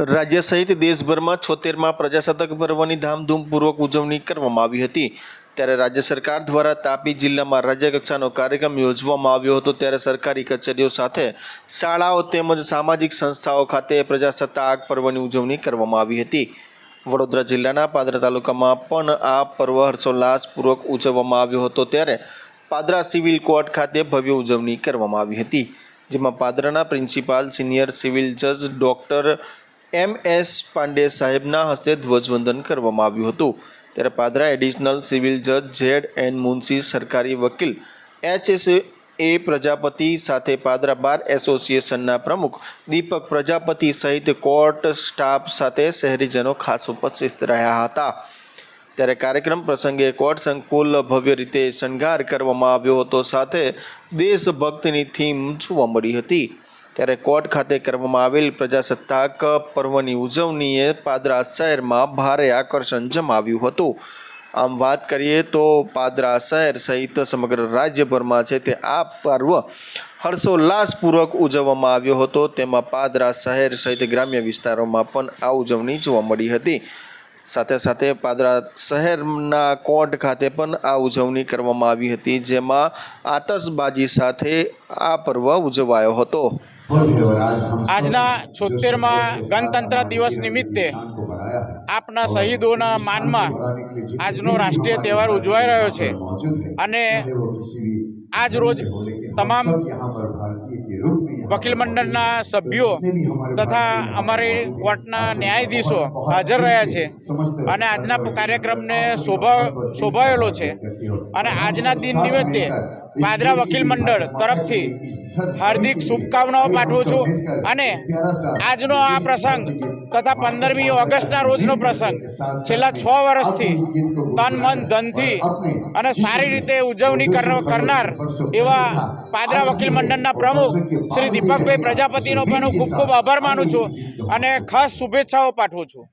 રાજ્ય સહિત દેશભરમાં છોતેરમાં પ્રજાસત્તાક પર્વની ધામધૂમપૂર્વક ઉજવણી કરવામાં આવી હતી. ત્યારે રાજ્ય સરકાર દ્વારા તાપી જિલ્લામાં રાજ્યકક્ષાનો કાર્યક્રમ યોજવામાં આવ્યો હતો. ત્યારે સરકારી કચેરીઓ સાથે શાળાઓ તેમજ સામાજિક સંસ્થાઓ ખાતે પ્રજાસત્તાક પર્વની ઉજવણી કરવામાં આવી હતી. વડોદરા જિલ્લાના પાદરા તાલુકામાં પણ આ પર્વ હર્ષોલ્લાસપૂર્વક ઉજવવામાં આવ્યો હતો. ત્યારે પાદરા સિવિલ કોર્ટ ખાતે ભવ્ય ઉજવણી કરવામાં આવી હતી, જેમાં પાદરાના પ્રિન્સિપાલ સિનિયર સિવિલ જજ ડૉક્ટર એમ એસ પાંડે સાહેબના હસ્તે ધ્વજવંદન કરવામાં આવ્યું હતું. ત્યારે પાદરા એડિશનલ સિવિલ જજ ઝેડ એન મુનસી સરકારી વકીલ એચ એસ એ પ્રજાપતિ સાથે પાદરા બાર એસોસિએશનના પ્રમુખ દીપક પ્રજાપતિ સહિત કોર્ટ સ્ટાફ સાથે શહેરીજનો ખાસ ઉપસ્થિત રહ્યા હતા. ત્યારે કાર્યક્રમ પ્રસંગે કોર્ટ સંકુલ ભવ્ય રીતે શણગાર કરવામાં આવ્યો હતો. સાથે દેશભક્તિની થીમ જોવા મળી હતી. ત્યારે કોર્ટ ખાતે કરવામાં આવેલ પ્રજાસત્તાક પર્વની ઉજવણીએ પાદરા શહેરમાં ભારે આકર્ષણ જમાવ્યું હતું. આમ વાત કરીએ તો પાદરા શહેર સહિત સમગ્ર રાજ્યભરમાં છે તે આ પર્વ હર્ષોલ્લાસપૂર્વક ઉજવવામાં આવ્યો હતો. તેમાં પાદરા શહેર સહિત ગ્રામ્ય વિસ્તારોમાં પણ આ ઉજવણી જોવા મળી હતી. સાથે સાથે પાદરા શહેરના કોર્ટ ખાતે પણ આ ઉજવણી કરવામાં આવી હતી, જેમાં આતશબાજી સાથે આ પર્વ ઉજવાયો હતો. આજના છોતેરમાં ગણતંત્ર દિવસ નિમિત્તે આપના શહીદોના માનમાં આજનો રાષ્ટ્રીય તહેવાર ઉજવાઈ રહ્યો છે. અને આજ રોજ તમામ વકીલ મંડળના સભ્યો તથા અમારી કોર્ટના ન્યાયાધીશો હાજર રહ્યા છે અને આજના કાર્યક્રમને શોભા શોભાયેલો છે. અને આજના દિન નિમિત્તે પાદરા વકીલ મંડળ તરફથી હાર્દિક શુભકામનાઓ પાઠવું છું અને આજનો આ પ્રસંગ તથા પંદરમી ઓગસ્ટના રોજનો પ્રસંગ. છેલ્લા છ વર્ષથી તન, મન, ધનથી અને સારી રીતે ઉજવણી કર- કરનાર એવા પાદરા વકીલ મંડળના પ્રમુખ શ્રી દીપકભાઈ પ્રજાપતિનો પણ હું ખૂબ ખૂબ આભાર માનું છું અને ખાસ શુભેચ્છાઓ પાઠવું છું.